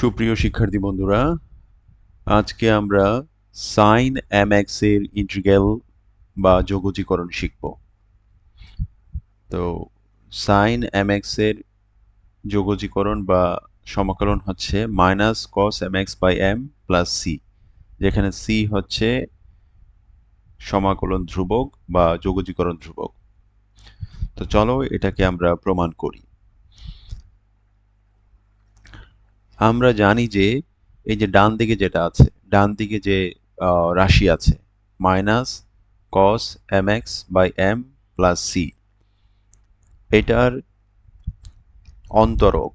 সুপ্রিয় শিক্ষার্থী বন্ধুরা, আজকে আমরা সাইন এম এক্সের ইন্টিগ্রাল বা যোগজীকরণ শিখব। তো সাইন এম এক্সের যোগজীকরণ বা সমাকলন হচ্ছে minus cos m x by m plus c যেখানে সি হচ্ছে সমাকলন ধ্রুবক বা যোগজীকরণ ধ্রুবক। তো চলো এটাকে আমরা প্রমাণ করি। আমরা জানি যে এই যে ডান দিকে যেটা আছে, ডান দিকে যে রাশি আছে, minus cos m x by m plus c, এটার অন্তরক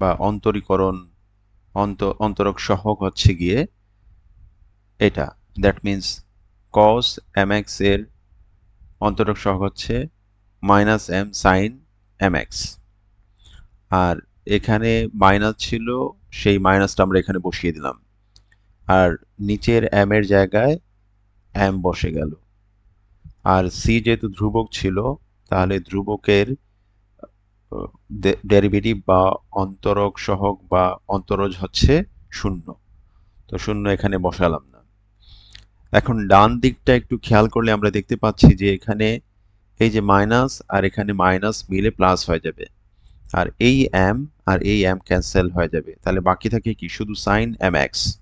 বা অন্তরীকরণ, অন্ত, অন্তরক সহগ হচ্ছে গিয়ে এটা। দ্যাট মিন্স কস এম এক্সের অন্তরক সহগ হচ্ছে minus m sine m x আর এখানে মাইনাস ছিল, সেই মাইনাসটা আমরা এখানে বসিয়ে দিলাম। আর নিচের এম এর জায়গায় এম বসে গেল। আর সি যেহেতু ধ্রুবক ছিল, তাহলে ধ্রুবকের ডেরিভেটিভ বা অন্তরক সহগ বা অন্তরজ হচ্ছে শূন্য। তো শূন্য এখানে বসালাম না। এখন ডান দিকটা একটু খেয়াল করলে আমরা দেখতে পাচ্ছি যে এখানে এই যে মাইনাস আর এখানে মাইনাস মিলে প্লাস হয়ে যাবে। আর এই এম আর এই এম ক্যান্সেল হয়ে যাবে। তাহলে বাকি থাকে কি? শুধু সাইন এম এক্স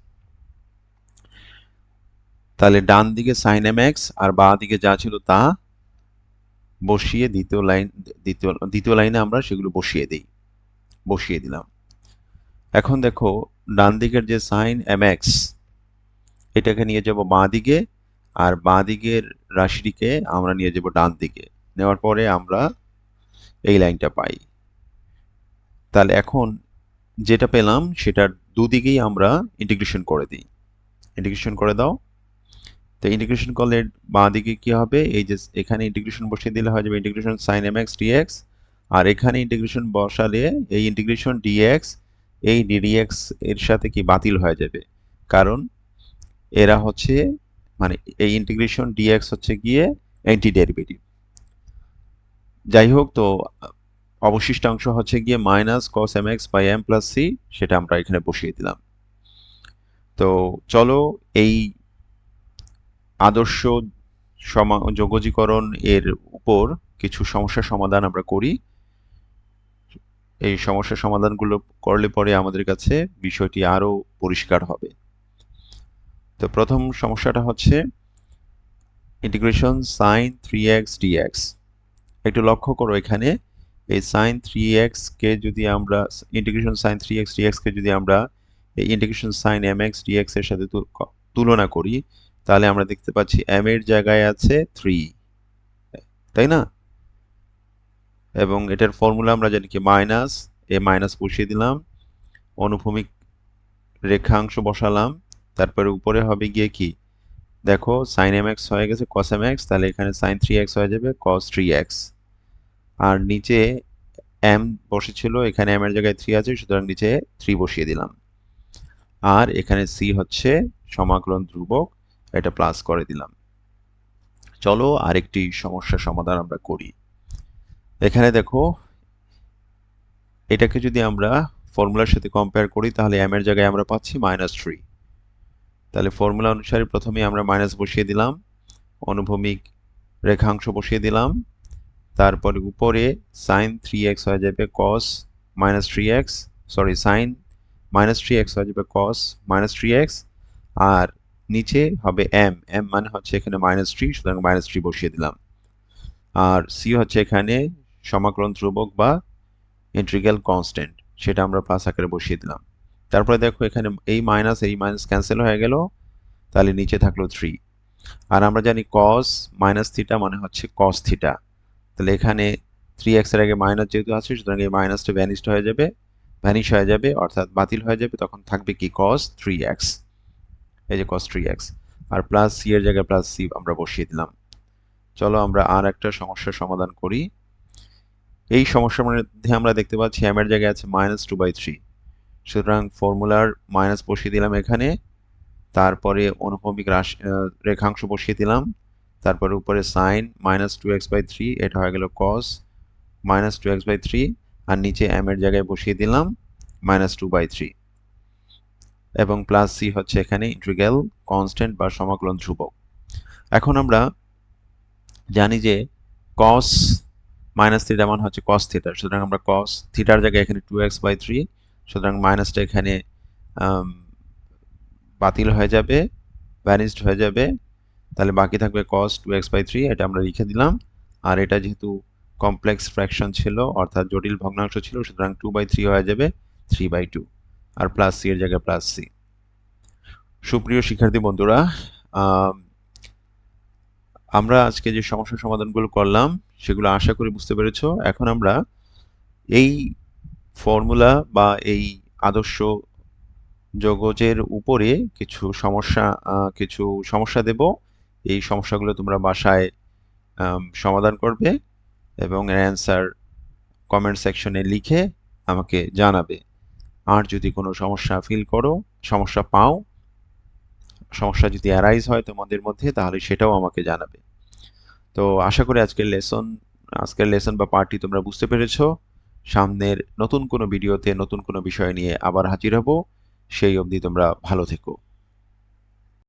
তাহলে ডান দিকে সাইন এম এক্স আর বাঁ দিকে যা ছিল তা বসিয়ে দ্বিতীয় লাইন দ্বিতীয় দ্বিতীয় লাইনে আমরা সেগুলো বসিয়ে দিই। বসিয়ে দিলাম। এখন দেখো, ডান দিকের যে সাইন এম এক্স এটাকে নিয়ে যাব বাঁ দিকে আর বাঁ দিকের রাশিটিকে আমরা নিয়ে যাব ডান দিকে। নেওয়ার পরে আমরা এই লাইনটা পাই। তাহলে এখন যেটা পেলাম সেটার দুদিকেই আমরা ইন্টিগ্রেশন করে দিই। ইন্টিগ্রেশন করে দাও। তো ইন্টিগ্রেশন করলে বাঁ দিকে কি হবে? এই যে এখানে ইন্টিগ্রেশন বসিয়ে দিলে হয়ে যাবে integration sine m x dx আর এখানে ইন্টিগ্রেশন বসালে এই ইন্টিগ্রেশন ডিএক্স এই ডিডিএক্স এর সাথে কি বাতিল হয়ে যাবে? কারণ এরা হচ্ছে মানে এই ইন্টিগ্রেশন ডিএক্স হচ্ছে গিয়ে অ্যান্টি ডেরিভেটিভ যাই হোক তো অবশিষ্টাংশ হচ্ছে গিয়ে minus cos m x by m plus c সেটা আমরা এখানে বসিয়ে দিলাম। তো চলো এই আদর্শ সমা, যোগজীকরণ এর উপর কিছু সমস্যার সমাধান আমরা করি। এই সমস্যার সমাধানগুলো করলে পরে আমাদের কাছে বিষয়টি আরও পরিষ্কার হবে। তো প্রথম সমস্যাটা হচ্ছে integration sine three x dx একটু লক্ষ্য করো এখানে এই সাইন থ্রি এক্স কে যদি আমরা integration sine three x dx কে যদি আমরা এই integration sine m x dx এর সাথে তুলনা করি, তাহলে আমরা দেখতে পাচ্ছি এম এর জায়গায় আছে থ্রি তাই না? এবং এটার ফর্মুলা আমরা জানি কি মাইনাস এ মাইনাস বসিয়ে দিলাম, অনুভূমিক রেখাংশ বসালাম, তারপরে উপরে হবে গিয়ে কি? দেখো সাইন এম এক্স হয়ে গেছে কস এম এক্স তাহলে এখানে সাইন থ্রি এক্স হয়ে যাবে কস থ্রি এক্স আর নিচে এম বসেছিল, এখানে এম এর জায়গায় থ্রি আছে, সুতরাং নিচে থ্রি বসিয়ে দিলাম। আর এখানে সি হচ্ছে সমাকলন ধ্রুবক, এটা প্লাস করে দিলাম। চলো আরেকটি সমস্যার সমাধান আমরা করি। এখানে দেখো, এটাকে যদি আমরা ফর্মুলার সাথে কম্পেয়ার করি, তাহলে এম এর জায়গায় আমরা পাচ্ছি মাইনাস থ্রি তাহলে ফর্মুলা অনুসারে প্রথমে আমরা মাইনাস বসিয়ে দিলাম, অনুভূমিক রেখাংশ বসিয়ে দিলাম তারপরে উপরে সাইন থ্রি এক্স হয়ে যাবে cos minus three x sorry sine minus three x হয়ে যাবে কস মাইনাস থ্রি এক্স আর নিচে হবে এম এম মানে হচ্ছে এখানে মাইনাস থ্রি সুতরাং মাইনাস থ্রি বসিয়ে দিলাম। আর সি হচ্ছে এখানে সমাকলন ধ্রুবক বা ইন্ট্রিগ্যাল কনস্ট্যান্ট সেটা আমরা প্লাস আকারে বসিয়ে দিলাম। তারপরে দেখো এখানে এই মাইনাস এই মাইনাস ক্যান্সেল হয়ে গেল, তাহলে নিচে থাকল থ্রি আর আমরা জানি কস মাইনাস থিটা মানে হচ্ছে কস থিটা তাহলে এখানে থ্রি এক্সের আগে মাইনাস যেহেতু আছে, সুতরাং এই মাইনাসটা ভ্যানিশড হয়ে যাবে ভ্যানিশ হয়ে যাবে, অর্থাৎ বাতিল হয়ে যাবে, তখন থাকবে কি? কস থ্রি এক্স এই যে কস থ্রি এক্স আর প্লাস সি এর জায়গায় প্লাস সি আমরা বসিয়ে দিলাম। চলো আমরা আর একটা সমস্যার সমাধান করি। এই সমস্যার মধ্যে আমরা দেখতে পাচ্ছি এর জায়গায় আছে মাইনাস টু বাই থ্রি সুতরাং ফর্মুলার মাইনাস বসিয়ে দিলাম এখানে। তারপরে অনুভূমিক রাশি রেখাংশ বসিয়ে দিলাম। তারপরে উপরে sine minus two x by three এটা হয়ে গেল cos minus two x by three আর নিচে এম এর জায়গায় বসিয়ে দিলাম মাইনাস টু বাই থ্রি এবং প্লাস সি হচ্ছে এখানে ইন্টিগ্রাল কনস্ট্যান্ট বা সমাকলন ধ্রুবক। এখন আমরা জানি যে কস মাইনাস থিটা মান হচ্ছে কস থিটা সুতরাং আমরা কস থিটার জায়গায় এখানে টু এক্স বাই থ্রি সুতরাং মাইনাসটা এখানে বাতিল হয়ে যাবে ভ্যানিসড হয়ে যাবে তাহলে বাকি থাকবে cos two x by three এটা আমরা লিখে দিলাম। আর এটা যেহেতু কমপ্লেক্স ফ্র্যাকশন ছিল অর্থাৎ জটিল ভগ্নাংশ ছিল সুতরাং টু বাই থ্রি হয়ে যাবে থ্রি বাই টু আর প্লাস সি এর জায়গায় প্লাস সি সুপ্রিয় শিক্ষার্থী বন্ধুরা আম, আমরা আজকে যে সমস্যা সমাধানগুলো করলাম সেগুলো আশা করি বুঝতে পেরেছ। এখন আমরা এই ফর্মুলা বা এই আদর্শ জগজের উপরে কিছু সমস্যা কিছু সমস্যা দেব। এই সমস্যাগুলো তোমরা বাসায় সমাধান করবে এবং এর অ্যান্সার কমেন্ট সেকশনে লিখে আমাকে জানাবে। আর যদি কোনো সমস্যা ফিল করো, সমস্যা পাও, সমস্যা যদি অ্যারাইজ হয় তোমাদের মধ্যে, তাহলে সেটাও আমাকে জানাবে। তো আশা করি আজকের লেসন আজকের লেসন বা পার্টি তোমরা বুঝতে পেরেছ। সামনের নতুন কোনো ভিডিওতে নতুন কোনো বিষয় নিয়ে আবার হাজির হব। সেই অবধি তোমরা ভালো থেকো।